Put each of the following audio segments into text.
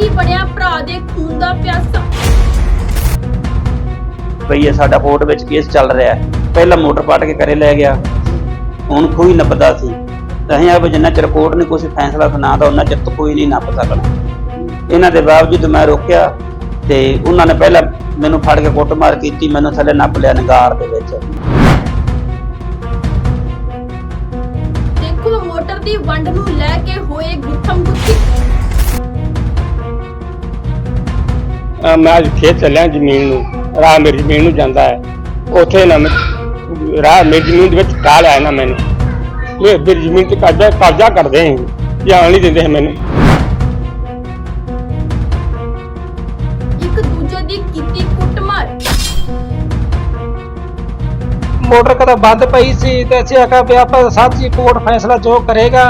ਹੀ ਬਣਿਆ ਭਰਾ ਦੇ ਖੂਨ ਦਾ ਪਿਆਸਾ। ਇਹ ਸਾਡਾ ਕੋਰਟ ਵਿੱਚ ਕੇਸ ਚੱਲ ਰਿਹਾ ਹੈ। ਪਹਿਲਾਂ ਮੋਟਰ ਪਾਟ ਕੇ ਕਰੇ ਲੈ ਗਿਆ। ਹੁਣ ਕੋਈ ਨੱਪਦਾ ਸੀ। ਤਾਂ ਅਸੀਂ ਆ ਜਿੰਨਾ ਚਿਰ ਕੋਰਟ ਨੇ ਕੁਝ ਫੈਸਲਾ ਸੁਣਾਦਾ ਉਹਨਾਂ ਚਿਰ ਕੋਈ ਨਹੀਂ ਨੱਪ ਸਕਣਾ ਇਹਨਾਂ ਦੇ ਬਾਵਜੂਦ ਮੈਂ ਰੋਕਿਆ ਤੇ ਉਹਨਾਂ ਨੇ ਪਹਿਲਾਂ ਮੈਨੂੰ ਫੜ ਕੇ ਕੁੱਟਮਾਰ ਕੀਤੀ ਮੈਨੂੰ ਥੱਲੇ ਨੱਪ ਲਿਆ ਨਗਾਰ ਦੇ ਵਿੱਚ। ਦੇਖੋ ਮੋਟਰ ਦੀ ਵੰਡ ਨੂੰ ਲੈ ਕੇ ਹੋਏ ਗੁੱਥਮ ਗੁੱਥੀ ਮੈਂ ਅੱਜ ਖੇਤ ਚੱਲਿਆ ਜ਼ਮੀਨ ਨੂੰ ਰਾਹ ਮੇਰੀ ਜ਼ਮੀਨ ਨੂੰ ਜਾਂਦਾ ਹੈ। ਉੱਥੇ ਨਾ ਮੈਂ ਰਾਹ ਮੇਰੀ ਜ਼ਮੀਨ ਦੇ ਵਿੱਚ ਕਾਲ ਆਇਆ ਨਾ ਮੈਨੂੰ। ਇਹ ਮੇਰੀ ਜ਼ਮੀਨ ਤੇ ਕਬਜ਼ਾ ਕਬਜ਼ਾ ਕਰਦੇ ਸੀ ਧਿਆਨ ਨਹੀਂ ਦਿੰਦੇ ਮੈਨੂੰ। ਇੱਕ ਦੂਜੇ ਦੀ ਕੀਤੀ ਕੁੱਟਮਾਰ। ਮੋਟਰ ਕਦਾ ਬੰਦ ਪਈ ਸੀ ਤੇ ਅਸੀਂ ਆਖਿਆ ਵੀ ਆਪਾਂ ਸਾਥੀ ਕੋਰਟ ਫੈਸਲਾ ਜੋ ਕਰੇਗਾ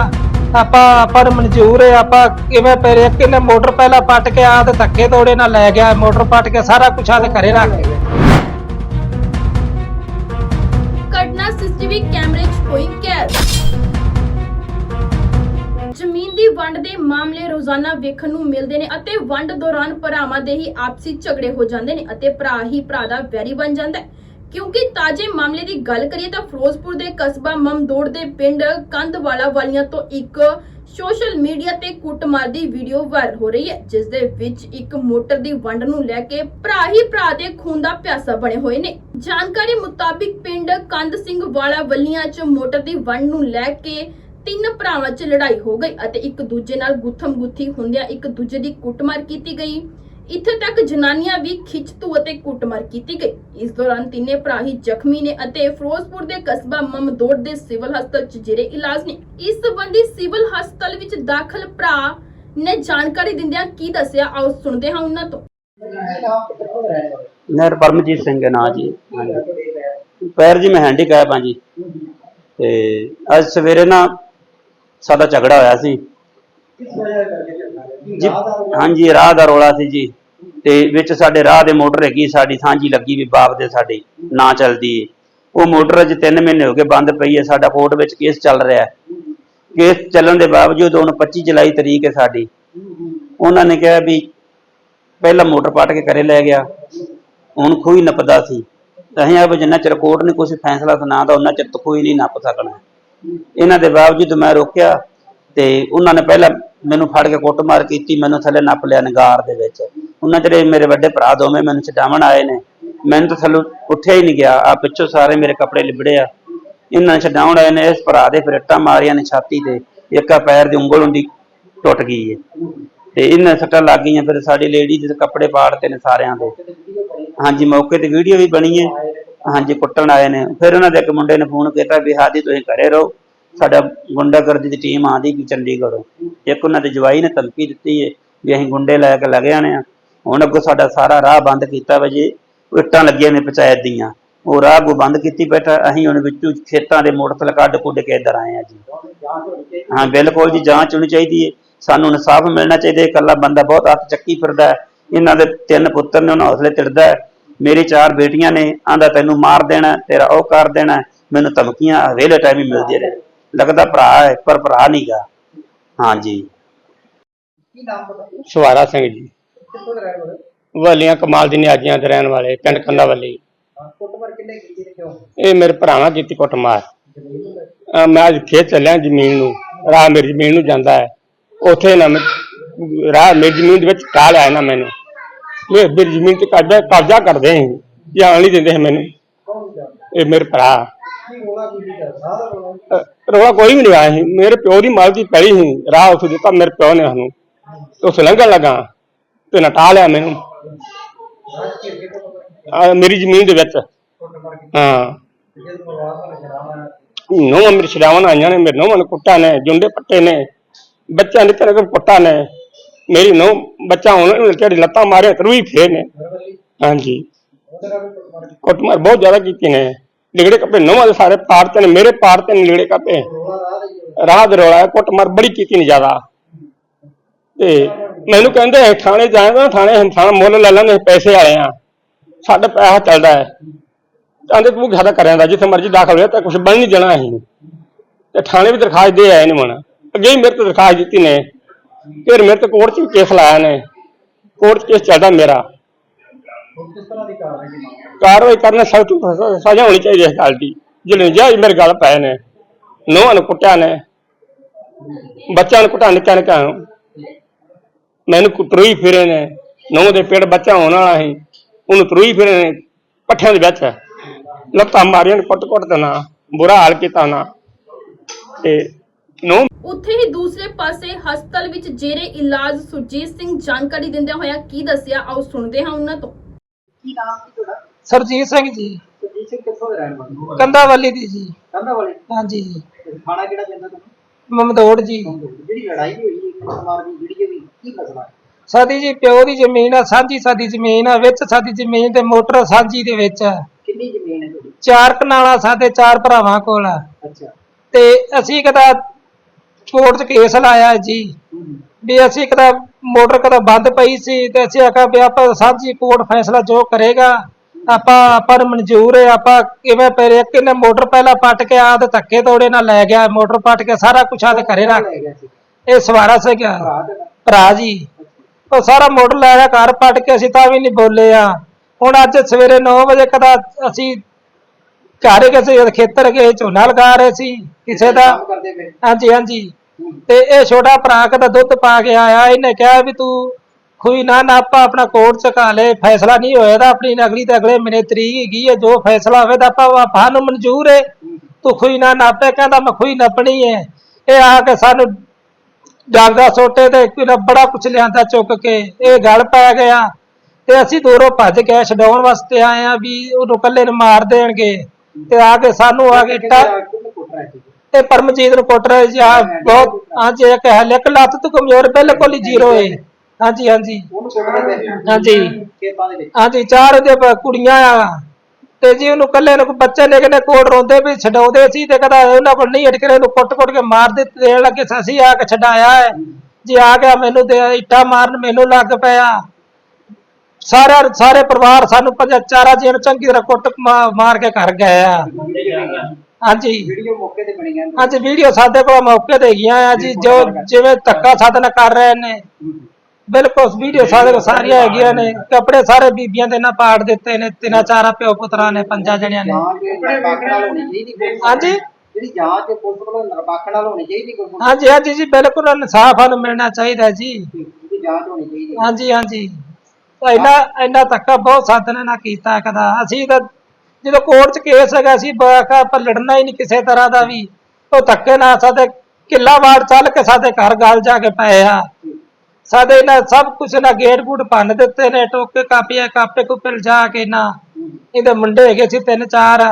ਆਪਾਂ ਆਪਾਂ ਮਨਜ਼ੂਰ ਹੈ, ਆਪਾਂ ਕਿਵੇਂ ਪੈਰੇ ਇੱਕ ਮੋਟਰ ਪਹਿਲਾਂ ਪੱਟ ਕੇ ਆ ਤੇ ਧੱਕੇ ਤੋੜੇ ਨਾਲ ਲੈ ਗਿਆ, ਮੋਟਰ ਪੱਟ ਕੇ ਸਾਰਾ ਕੁਛ ਆ ਘਰੇ ਰੱਖ ਗਿਆ ਘਟਨਾ ਸੀਸੀਟੀਵੀ ਕੈਮਰੇ 'ਚ ਹੋਈ ਕੈਦ। ਜ਼ਮੀਨ ਦੀ ਵੰਡ ਦੇ ਮਾਮਲੇ ਰੋਜ਼ਾਨਾ ਵੇਖਣ ਨੂੰ ਮਿਲਦੇ ਨੇ ਅਤੇ ਵੰਡ ਦੌਰਾਨ ਭਰਾਵਾਂ ਦੇ ਹੀ ਆਪਸੀ ਝਗੜੇ ਹੋ ਜਾਂਦੇ ਨੇ ਅਤੇ ਭਰਾ ਹੀ ਭਰਾ ਦਾ ਵੈਰੀ ਬਣ ਜਾਂਦਾ ਹੈ। ਕਿਉਂਕਿ ਤਾਜੇ ਮਾਮਲੇ ਦੀ ਗੱਲ ਕਰੀਏ ਤਾਂ ਫਿਰੋਜ਼ਪੁਰ ਦੇ ਕਸਬਾ ਮਮਦੋੜ ਦੇ ਪਿੰਡ ਕੰਧਵਾਲਾ ਵਾਲੀਆਂ ਤੋਂ ਇੱਕ ਸੋਸ਼ਲ ਮੀਡੀਆ ਤੇ ਕੁੱਟਮਾਰ ਦੀ ਵੀਡੀਓ ਵਾਇਰਲ ਹੋ ਰਹੀ ਹੈ, ਜਿਸ ਦੇ ਵਿੱਚ ਇੱਕ ਮੋਟਰ ਦੀ ਵੰਡ ਨੂੰ ਲੈ ਕੇ ਭਰਾ ਹੀ ਭਰਾ ਦੇ ਖੂਨ ਦਾ ਪਿਆਸਾ ਬਣੇ ਹੋਏ ਨੇ। ਜਾਣਕਾਰੀ ਮੁਤਾਬਿਕ ਪਿੰਡ ਕੰਧ ਸਿੰਘ ਵਾਲਾ ਵੱਲੀਆਂ 'ਚ ਮੋਟਰ ਦੀ ਵੰਡ ਨੂੰ ਲੈ ਕੇ ਤਿੰਨ ਭਰਾਵਾਂ 'ਚ ਲੜਾਈ ਹੋ ਗਈ ਅਤੇ ਇੱਕ ਦੂਜੇ ਨਾਲ ਗੁੱਥਮ ਗੁੱਥੀ ਹੁੰਦਿਆਂ ਇੱਕ ਦੂਜੇ ਦੀ ਕੁੱਟਮਾਰ ਕੀਤੀ ਗਈ। ਇੱਥੇ ਤੱਕ ਜਨਾਨੀਆਂ ਵੀ ਖਿੱਚਤੂ ਅਤੇ ਕੁੱਟਮਾਰ ਕੀਤੀ ਗਈ। ਇਸ ਦੌਰਾਨ ਤਿੰਨੇ ਭਰਾ ਹੀ ਜ਼ਖਮੀ ਨੇ ਅਤੇ ਫਿਰੋਜ਼ਪੁਰ ਦੇ ਕਸਬਾ ਮਮਦੋੜ ਦੇ ਸਿਵਲ ਹਸਪਤਾਲ 'ਚ ਜੇਰੇ ਇਲਾਜ ਨੇ। ਇਸ ਸੰਬੰਧੀ ਸਿਵਲ ਹਸਪਤਾਲ ਵਿੱਚ ਦਾਖਲ ਭਰਾ ਨੇ ਜਾਣਕਾਰੀ ਦਿੰਦਿਆਂ ਕੀ ਦੱਸਿਆ, ਆਓ ਸੁਣਦੇ ਹਾਂ ਉਹਨਾਂ ਤੋਂ। ਨਰ ਪਰਮਜੀਤ ਸਿੰਘ ਹੈ ਨਾਂ ਜੀ। ਹਾਂਜੀ ਪੈਰ ਜੀ ਮੈਂ ਹੈਂਡੀਕੈਪ ਹਾਂ ਜੀ। ਤੇ ਅੱਜ ਸਵੇਰੇ ਨਾ ਸਾਡਾ ਝਗੜਾ ਹੋਇਆ ਸੀ। ਜੀ। ਹਾਂਜੀ, ਰਾਹ ਦਾ ਰੋਲਾ ਸੀ ਜੀ। ਤੇ ਵਿੱਚ ਸਾਡੇ ਰਾਹ ਦੇ ਮੋਟਰ ਹੈਗੀ, ਸਾਡੀ ਸਾਂਝੀ ਲੱਗੀ ਵੀ ਬਾਪ ਦੇ ਸਾਡੀ ਨਾ ਚੱਲਦੀ ਏ। ਉਹ ਮੋਟਰ ਅੱਜ 3 ਮਹੀਨੇ ਹੋ ਗਏ ਬੰਦ ਪਈ ਹੈ ਸਾਡਾ ਕੋਰਟ ਵਿੱਚ ਕੇਸ ਚੱਲ ਰਿਹਾ ਹੈ ਕੇਸ ਚੱਲਣ ਦੇ ਬਾਵਜੂਦ ਹੁਣ 25 ਜੁਲਾਈ ਤਰੀਕ ਹੈ ਸਾਡੀ। ਉਹਨਾਂ ਨੇ ਕਿਹਾ ਵੀ ਪਹਿਲਾਂ ਮੋਟਰ ਪਾਟ ਕੇ ਕਰੇ ਲੈ ਗਿਆ। ਹੁਣ ਕੋਈ ਨਪਦਾ ਸੀ। ਅਸੀਂ ਆ ਜਿੰਨਾ ਚਿਰ ਕੋਰਟ ਨੇ ਕੁਝ ਫੈਸਲਾ ਸੁਣਾਦਾ ਉਹਨਾਂ ਚਿਰ ਤਾਂ ਕੋਈ ਨਹੀਂ ਨੱਪ ਸਕਣਾ। ਇਹਨਾਂ ਦੇ ਬਾਵਜੂਦ ਮੈਂ ਰੋਕਿਆ ਤੇ ਉਹਨਾਂ ਨੇ ਪਹਿਲਾਂ ਮੈਨੂੰ ਫੜ ਕੇ ਕੁੱਟਮਾਰ ਕੀਤੀ, ਮੈਨੂੰ ਥੱਲੇ ਨੱਪ ਲਿਆ ਨਗਾਰ ਦੇ ਵਿੱਚ। ਉਹਨਾਂ ਜਿਹੜੇ ਮੇਰੇ ਵੱਡੇ ਭਰਾ ਦੋਵੇਂ ਮੈਨੂੰ ਛਡਾਵਣ ਆਏ ਨੇ। ਮੈਨੂੰ ਤਾਂ ਥੱਲੇ ਉੱਠਿਆ ਹੀ ਨਹੀਂ ਗਿਆ। ਆ ਪਿੱਛੋਂ ਸਾਰੇ ਮੇਰੇ ਕੱਪੜੇ ਲਿਬੜੇ ਆ। ਇਹਨਾਂ ਨੇ ਛਡਾਉਣ ਆਏ ਨੇ, ਇਸ ਭਰਾ ਦੇ ਫਿਰ ਇੱਟਾਂ ਮਾਰੀਆਂ ਨੇ ਛਾਤੀ ਤੇ। ਇੱਕ ਪੈਰ ਦੀ ਉਂਗਲ ਹੁੰਦੀ ਟੁੱਟ ਗਈ ਹੈ ਤੇ ਇਹਨਾਂ ਸੱਟਾਂ ਲੱਗ ਗਈਆਂ ਫਿਰ ਸਾਡੀ ਲੇਡੀ ਦੇ ਕੱਪੜੇ ਪਾੜਤੇ ਨੇ ਸਾਰਿਆਂ ਦੇ। ਹਾਂਜੀ, ਮੌਕੇ ਤੇ ਵੀਡੀਓ ਵੀ ਬਣੀ ਏ। ਹਾਂਜੀ, ਕੁੱਟਣ ਆਏ ਨੇ। ਫਿਰ ਉਹਨਾਂ ਦੇ ਇੱਕ ਮੁੰਡੇ ਨੇ ਫੋਨ ਕੀਤਾ ਵੀ ਹਾਦੀ ਤੁਸੀਂ ਘਰੇ ਰਹੋ। ਸਾਡਾ ਗੁੰਡਾਗਰਦੀ ਦੀ ਟੀਮ ਆਂਦੀ ਕਿ ਚੰਡੀਗੜ੍ਹੋਂ। ਇੱਕ ਉਹਨਾਂ ਦੇ ਜਵਾਈ ਨੇ ਧਮਕੀ ਦਿੱਤੀ ਹੈ ਵੀ ਅਸੀਂ ਗੁੰਡੇ ਲੈ ਕੇ ਲੱਗ ਜਾਣੇ ਆ। ਹੁਣ ਅੱਗੋਂ ਸਾਡਾ ਸਾਰਾ ਰਾਹ ਬੰਦ ਕੀਤਾ ਵਾ ਜੀ। ਇੱਟਾਂ ਲੱਗੀਆਂ ਨੇ ਪੰਚਾਇਤ ਦੀਆਂ। ਉਹ ਰਾਹ ਕੋ ਬੰਦ ਕੀਤੀ ਬੈਠਾ। ਅਸੀਂ ਹੁਣ ਵਿੱਚੋਂ ਖੇਤਾਂ ਦੇ ਮੋਟਰਸਾਈਕਲ ਕੱਢ ਕੁੱਢ ਕੇ ਇੱਧਰ ਆਏ ਆ ਜੀ। ਹਾਂ, ਬਿਲਕੁਲ ਜੀ, ਜਾਂਚ ਹੋਣੀ ਚਾਹੀਦੀ ਹੈ ਸਾਨੂੰ ਇਨਸਾਫ ਮਿਲਣਾ ਚਾਹੀਦਾ ਇਕੱਲਾ ਬੰਦਾ ਬਹੁਤ ਹੱਥ ਚੱਕੀ ਫਿਰਦਾ ਇਹਨਾਂ ਦੇ ਤਿੰਨ ਪੁੱਤਰ ਨੇ, ਉਹਨਾਂ ਹੌਸਲੇ ਚਿੜਦਾ ਹੈ ਮੇਰੀ ਚਾਰ ਬੇਟੀਆਂ ਨੇ ਆਂਦਾ ਤੈਨੂੰ ਮਾਰ ਦੇਣਾ, ਤੇਰਾ ਉਹ ਕਰ ਦੇਣਾ। ਮੈਨੂੰ ਧਮਕੀਆਂ ਵੇਲੇ ਟਾਈਮ ਹੀ ਮਿਲਦੀਆਂ ਨੇ ਲੱਗਦਾ ਭਰਾ ਹੈ ਪਰ ਭਰਾ ਨਹੀਂਗਾ। ਹਾਂਜੀ। ਸਵਾਰਾ ਸਿੰਘ ਜੀ। ਵਾਲੀਆਂ ਕਮਾਲ ਦੀ ਨਿਆਜੀਆਂ ਦੇ ਰਹਿਣ ਵਾਲੇ ਪਿੰਡ ਕੰਦਾ ਵਾਲੀ। ਇਹ ਮੇਰੇ ਭਰਾਵਾਂ ਕੀਤੀ ਕੁੱਟਮਾਰ। ਅਹ ਮੈਂ ਅੱਜ ਖੇਤ ਚੱਲਿਆ ਜ਼ਮੀਨ ਨੂੰ ਰਾਹ ਮੇਰੀ ਜ਼ਮੀਨ ਨੂੰ ਜਾਂਦਾ ਹੈ। ਉੱਥੇ ਨਾ ਮੈਂ ਰਾਹ ਮੇਰੀ ਜ਼ਮੀਨ ਦੇ ਵਿੱਚ ਕਾਲ ਆਇਆ ਨਾ ਮੈਨੂੰ। ਇਹ ਮੇਰੀ ਜ਼ਮੀਨ ਤੇ ਕਬਜ਼ਾ ਕਬਜ਼ਾ ਕਰਦੇ ਸੀ ਧਿਆਨ ਨਹੀਂ ਦਿੰਦੇ ਸੀ ਮੈਨੂੰ। ਇਹ ਮੇਰੇ ਭਰਾ। ਰੌਲਾ ਕੋਈ ਵੀ ਨਹੀਂ ਆਇਆ ਸੀ। ਮੇਰੇ ਪਿਓ ਦੀ ਮਾਲਕੀ ਪਈ ਸੀ, ਰਾਹ ਉਸ ਦਿੱਤਾ ਮੇਰੇ ਪਿਓ ਨੇ ਸਾਨੂੰ। ਉਸ ਲੰਘਣ ਲੱਗਾ, ਤੇ ਨਟਾ ਲਿਆ ਮੈਨੂੰ। ਆ, ਮੇਰੀ ਜ਼ਮੀਨ ਦੇ ਵਿੱਚ। ਹਾਂ। ਨੋ ਮੇਰੇ ਛਡਾਵਣ ਆਈਆਂ ਨੇ, ਮੇਰੇ ਨੋ ਮਨ ਕੁੱਟਾ ਨੇ, ਜੁੰਡੇ ਪੱਟੇ ਨੇ, ਬੱਚਿਆਂ ਦੇ ਘਰੇ ਕੁੱਟਾ ਨੇ। ਮੇਰੀ ਨੋ, ਬੱਚਾ ਹੁਣ ਕਿਹੜੀ ਲੱਤਾਂ ਮਾਰੇ ਤਰੂਈ ਫੇਰ ਨੇ। ਹਾਂਜੀ। ਕੁੱਟਮਾਰ ਬਹੁਤ ਜ਼ਿਆਦਾ ਕੀਤੀ ਨੇ। ਲਿਗੜੇ ਕੱਪੜੇ, ਨੋਵਾਂ ਦੇ ਸਾਰੇ ਪਾੜਤੇ ਨੇ, ਮੇਰੇ ਪਾੜਤੇ ਨੇ ਲਿਗੜੇ ਰਾਹ ਦੇ ਕੁੱਟਮਾਰ ਬੜੀ ਕੀਤੀ ਨੇ ਜ਼ਿਆਦਾ। ਤੇ ਮੈਨੂੰ ਕਹਿੰਦੇ, ਥਾਣੇ ਜਾਏਗਾ, ਥਾਣੇ ਇਨਸਾਨ ਮੁੱਲ ਲੈ ਲੈਂਦੇ ਪੈਸੇ ਵਾਲੇ ਆ। ਸਾਡਾ ਪੈਸਾ ਚੱਲਦਾ ਹੈ। ਕਹਿੰਦੇ ਤੂੰ ਸਾਡਾ ਕਰਿਆ ਦਾ ਜਿੱਥੇ ਮਰਜ਼ੀ ਦਾਖਲ ਹੋਇਆ, ਤਾਂ ਕੁਝ ਬਣ ਨਹੀਂ ਦੇਣਾ ਅਸੀਂ। ਤੇ ਥਾਣੇ ਵੀ ਦਰਖਾਸਤ ਦੇ ਆਏ ਨੇ ਮਨ ਅੱਗੇ ਹੀ ਮੇਰੇ ਤੇ ਦਰਖਾਸਤ ਦਿੱਤੀ ਨੇ। ਫਿਰ ਮੇਰੇ ਤੇ ਕੋਰਟ 'ਚ ਵੀ ਕੇਸ ਲਾਇਆ ਨੇ। ਕੋਰਟ ਚ ਕੇਸ ਚੱਲਦਾ ਮੇਰਾ। ਕਾਰਵਾਈ ਕਰਨਾ ਸਖਤ ਸਜ਼ਾ ਹੋਣੀ ਚਾਹੀਦੀ ਹੈ ਇਸ ਗੱਲ ਦੀ। ਜਿਹੜੇ ਮੇਰੇ ਗੱਲ ਪਏ ਨੇ ਨੋਹਾਂ ਨੂੰ ਕੁੱਟਿਆ ਨੇ ਬੱਚਿਆਂ ਨੂੰ ਕੁੱਟਾ ਨਿੱਕਾ ਨਿੱਕਾ ਨੂੰ। ਮੈਨੂੰ ਕੁ- ਫਿਰੇ ਨੇ ਨੌਂ ਦੇ ਪੇਟ ਬੱਚਾ ਹੋਣ ਵਾਲਾ ਸੀ ਉਹਨੂੰ ਤਰੂਈ ਫਿਰੇ ਨੇ ਪੱਠਿਆਂ ਦੇ ਵਿੱਚ। ਲੱਤਾਂ ਮਾਰੀਆਂ ਨੇ ਕੁੱਟ-ਕੁੱਟ ਦੇਣਾ ਬੁਰਾ ਹਾਲ ਕੀਤਾ ਨਾ। ਤੇ ਨੌਂ ਉੱਥੇ ਹੀ ਦੂਸਰੇ ਪਾਸੇ ਹਸਪਤਾਲ ਵਿੱਚ ਜੇਰੇ ਇਲਾਜ ਸੁਰਜੀਤ ਸਿੰਘ ਜਾਣਕਾਰੀ ਦਿੰਦਿਆਂ ਹੋਇਆ ਕੀ ਦੱਸਿਆ ਆਓ ਸੁਣਦੇ ਹਾਂ ਉਹਨਾਂ ਤੋਂ। ਕੀ ਨਾਮ ਸੀ ਤੁਹਾਡਾ? ਸਰਜੀਤ ਸਿੰਘ ਜੀ। ਸੁਰਜੀਤ ਸਿੰਘ ਕਿੱਥੋਂ ਦੇ ਰਹਿਣ ਵਾਲੇ ਹੋ? ਕੰਦਾਵਾਲੀ ਦੀ ਜੀ। ਕੰਧਾ ਵਾਲੇ ਹਾਂਜੀ ਤੇ ਥਾਣਾ ਕਿਹੜਾ ਪੈਂਦਾ ਤੁਹਾਨੂੰ ਮਮਦੋੜ ਜੀ। ਜਿਹੜੀ ਲੜਾਈ ਹੋਈ ਹੈ ਕੁਮਾਰ ਦੀ ਜਿਹੜੀ ਵੀ ਕੀ ਮਸਲਾ ਹੈ? ਸਾਡੀ ਜੀ ਪਿਓ ਦੀ ਜ਼ਮੀਨ ਆ ਸਾਂਝੀ ਸਾਡੀ ਜ਼ਮੀਨ ਆ ਵਿੱਚ ਸਾਡੀ ਜ਼ਮੀਨ ਤੇ ਮੋਟਰ ਸਾਂਝੀ ਦੇ ਵਿੱਚ ਆ। ਕਿੰਨੀ ਜ਼ਮੀਨ ਹੈ ਤੁਹਾਡੀ? ਚਾਰ ਕਨਾਲਾਂ ਸਾਡੇ ਚਾਰ ਭਰਾਵਾਂ ਕੋਲ ਆ। ਅੱਛਾ। ਤੇ ਅਸੀਂ ਕਦਾ ਕੋਰਟ 'ਚ ਕੇਸ ਲਾਇਆ ਜੀ। ਵੀ ਅਸੀਂ ਕਦਾ ਮੋਟਰ ਕਦਾ ਬੰਦ ਪਈ ਸੀ ਤੇ ਅਸੀਂ ਆਖਿਆ ਵੀ ਆਪਾਂ ਸਾਂਝੀ ਕੋਰਟ ਫੈਸਲਾ ਜੋ ਕਰੇਗਾ ਆਪਾਂ ਆਪਾਂ ਨੂੰ ਮਨਜ਼ੂਰ ਹੈ ਆਪਾਂ ਕਿਵੇਂ ਪਹਿਲੇ ਕਿਨੇ ਮੋਟਰ ਪਹਿਲਾਂ ਪੱਟ ਕੇ ਆ ਤੇ ਧੱਕੇ ਤੋੜੇ ਨਾਲ ਲੈ ਗਿਆ ਮੋਟਰ ਪੱਟ ਕੇ ਸਾਰਾ ਕੁਛ ਆ ਤੇ ਘਰੇ ਰੱਖ ਗਿਆ ਸੀ। ਇਹ ਸਵਾਰਾ ਭਰਾ ਦਾ ਭਰਾ ਜੀ। ਉਹ ਸਾਰਾ ਮੋਟਰ ਲੈ ਗਿਆ ਘਰ ਪੱਟ ਕੇ ਅਸੀਂ ਤਾਂ ਵੀ ਨਹੀਂ ਬੋਲੇ ਆ। ਹੁਣ ਅੱਜ ਸਵੇਰੇ 9 ਵਜੇ ਕਦਾ ਅਸੀਂ ਘਰ ਕਿਸੇ ਖੇਤਰ ਗਏ ਝੋਨਾ ਲਗਾ ਰਹੇ ਸੀ ਕਿਸੇ ਦਾ ਹਾਂਜੀ ਹਾਂਜੀ। ਤੇ ਇਹ ਛੋਟਾ ਭਰਾ ਕਦਾ ਦੁੱਧ ਪਾ ਕੇ ਆਇਆ ਇਹਨੇ ਕਿਹਾ ਵੀ ਤੂੰ ਖੂਈ ਨਾ ਨਾ ਆਪਾਂ ਆਪਣਾ ਕੋਰਟ ਚਕਾ ਲੈ ਫੈਸਲਾ ਨਹੀਂ ਹੋਇਆ ਤਾਂ ਆਪਣੀ ਅਗਲੀ ਤੇ ਅਗਲੇ ਮਹੀਨੇ ਤਰੀਕ ਹੈਗੀ ਹੈ ਜੋ ਫੈਸਲਾ ਹੋਵੇ ਤਾਂ ਆਪਾਂ ਆਪਾਂ ਨੂੰ ਮਨਜ਼ੂਰ ਹੈ। ਤੂੰ ਖੂਈ ਨਾ ਨਾਪੇ ਕਹਿੰਦਾ ਮੈਂ ਖੂਈ ਨੱਪਣੀ ਹੈ। ਇਹ ਆ ਕੇ ਸਾਨੂੰ ਜਾਗਦਾ ਸੋਟੇ ਤੇ ਬੜਾ ਕੁਛ ਲਿਆਂਦਾ ਚੁੱਕ ਕੇ ਇਹ ਗੱਲ ਪੈ ਗਿਆ। ਤੇ ਅਸੀਂ ਦੂਰੋਂ ਭੱਜ ਕੇ ਛਡਾਉਣ ਵਾਸਤੇ ਆਏ ਆ ਵੀ ਉਹਨੂੰ ਇਕੱਲੇ ਨੂੰ ਮਾਰ ਦੇਣਗੇ। ਤੇ ਆ ਕੇ ਸਾਨੂੰ ਆ ਕੇ ਕੁੱਟ ਸੀ ਤੇ ਪਰਮਜੀਤ ਨੂੰ ਕੁੱਟ ਰਹੇ ਜੀ ਆ ਬਹੁਤ ਹਾਂਜੀ ਇੱਕ ਹੈ ਇੱਕ ਲੱਤ ਤੋਂ ਕਮਜ਼ੋਰ ਬਿਲਕੁਲ ਹੀ ਜ਼ੀਰੋ ਹੈ ਹਾਂਜੀ ਹਾਂਜੀ। ਉਹਨੂੰ ਹਾਂਜੀ। ਖੇਤਾਂ ਦੇ ਵਿੱਚ। ਹਾਂਜੀ ਚਾਰ ਬ- ਕੁੜੀਆਂ ਆ। ਤੇ ਜੀ ਉਹਨੂੰ ਕੱਲੇ ਨੂੰ ਬੱਚੇ ਲੈ ਕੇ ਨੇ ਕੋਲ ਰੋਂਦੇ ਵੀ ਛਡਾਉਂਦੇ ਸੀ ਤੇ ਕਦਾ ਉਹਨਾਂ ਕੋਲ ਨਹੀਂ ਅਟਕੇ ਉਹਨੂੰ ਕੁੱਟ-ਕੁੱਟ ਕੇ ਮਾਰ ਦੇ ਦੇਣ ਲੱਗੇ ਸੀ। ਅਸੀਂ ਆ ਕੇ ਛਡਾਇਆ ਹੈ ਜੀ ਆ ਗਿਆ ਮੈਨੂੰ ਤੇ ਇੱਟਾਂ ਮਾਰਨ ਮੈਨੂੰ ਲੱਗ ਪਿਆ। ਸਾਰਾ ਸਾਰੇ ਪਰਿਵਾਰ ਸਾਨੂੰ ਪੰਜ ਚਾਰਾ ਜੀ ਨੂੰ ਚੰਗੀ ਤਰ੍ਹਾਂ ਕੁੱਟ ਮਾਰ ਕੇ ਘਰ ਗਏ ਆ। ਹਾਂਜੀ। ਵੀਡੀਓ ਮੌਕੇ ਤੇ ਬਣੀ ਹੈ ਅੱਜ ਵੀਡੀਓ ਸਾਡੇ ਕੋਲ ਮੌਕੇ ਤੇ ਹੈਗੀਆਂ ਆ ਜੀ ਜੋ ਜਿਵੇਂ ਧੱਕਾ ਸਾਧਨ ਕਰ ਰਹੇ ਨੇ। ਬਿਲਕੁਲ ਵੀਡੀਓ ਸਾਡੇ ਕੋਲ ਸਾਰੀਆਂ ਹੈਗੀਆਂ ਨੇ। ਕੱਪੜੇ ਸਾਰੇ ਬੀਬੀਆਂ ਦੇ ਨਾਲ ਪਾੜ ਦਿੱਤੇ ਨੇ ਤਿੰਨਾਂ ਚਾਰਾਂ ਪਿਓ ਪੁੱਤਰਾਂ ਨੇ ਪੰਜਾਂ ਜਣਿਆਂ ਨੇ। ਨਾਲ ਹਾਂਜੀ। ਜਿਹੜੀ ਜਾਂਚ ਪੁਲਿਸ ਵੱਲੋਂ ਨਿਰਪੱਖ ਨਾਲ ਹੋਣੀ ਚਾਹੀਦੀ ਕੋਈ। ਹਾਂਜੀ ਹਾਂਜੀ ਜੀ ਬਿਲਕੁਲ ਇਨਸਾਫ ਸਾਨੂੰ ਮਿਲਣਾ ਚਾਹੀਦਾ ਜੀ। ਦੀ ਜਾਂਚ ਹੋਣੀ ਚਾਹੀਦੀ ਹੈ। ਹਾਂਜੀ ਹਾਂਜੀ। ਤਾਂ ਇੰਨਾ ਇੰਨਾ ਧੱਕਾ ਬਹੁਤ ਸਾਧਨ ਨਾਲ ਕੀਤਾ ਕਦਾ ਅਸੀਂ ਤਾਂ ਜਦੋਂ ਕੋਰਟ 'ਚ ਕੇਸ ਹੈਗਾ ਸੀ ਬਾਕਾ ਪਰ ਲੜਨਾ ਹੀ ਨਹੀਂ ਕਿਸੇ ਤਰ੍ਹਾਂ ਦਾ ਵੀ। ਉਹ ਧੱਕੇ ਨਾਲ ਸਾਡੇ ਕਿੱਲਾ ਵਾਰ ਚੱਲ ਕੇ ਸਾਡੇ ਘਰ ਗਾਲ ਜਾ ਕੇ ਪਏ ਆ। ਸਾਡੇ ਨਾਲ ਸਭ ਕੁਝ ਨਾ ਗੇਟ ਗੂਟ ਭੰਨ ਦਿੱਤੇ ਨੇ, ਟੋਕੇ ਕਾਪੀਆਂ, ਕਾਪੇ ਕੁਪੇ ਲਿਜਾ ਕੇ ਨਾ ਇਹਦੇ ਮੁੰਡੇ ਹੈਗੇ ਸੀ ਤਿੰਨ ਚਾਰ।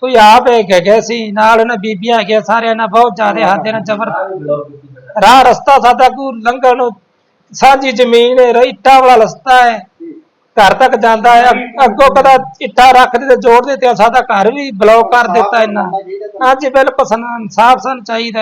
ਕੋਈ ਆਪ ਹੈਗੇ ਸੀ, ਨਾਲ ਉਹਨਾਂ ਬੀਬੀਆਂ ਹੈਗੀਆਂ, ਸਾਰਿਆਂ ਨਾਲ ਬਹੁਤ ਜ਼ਿਆਦਾ ਹੱਦ ਨਾਲ ਜ਼ਬਰ ਰਾਹ ਰਸਤਾ ਸਾਡਾ ਕੋ ਲੰਘਣ ਨੂੰ ਸਾਂਝੀ ਜ਼ਮੀਨ ਹੈ ਰ- ਇੱਟਾਂ ਵਾਲਾ ਰਸਤਾ ਹੈ। ਘਰ ਤੱਕ ਜਾਂਦਾ ਹੈ ਅੱਗ- ਅੱਗੋਂ ਕਦਾ ਇੱਟਾਂ ਰੱਖਦੇ ਤੇ ਜੋੜ ਦਿੱਤੇ, ਸਾਡਾ ਘਰ ਵੀ ਬਲੌਕ ਕਰ ਦਿੱਤਾ ਇਹਨਾਂ ਹਾਂਜੀ, ਬਿਲਕੁਲ ਸਾਨੂੰ, ਇਨਸਾਫ ਸਾਨੂੰ ਚਾਹੀਦਾ।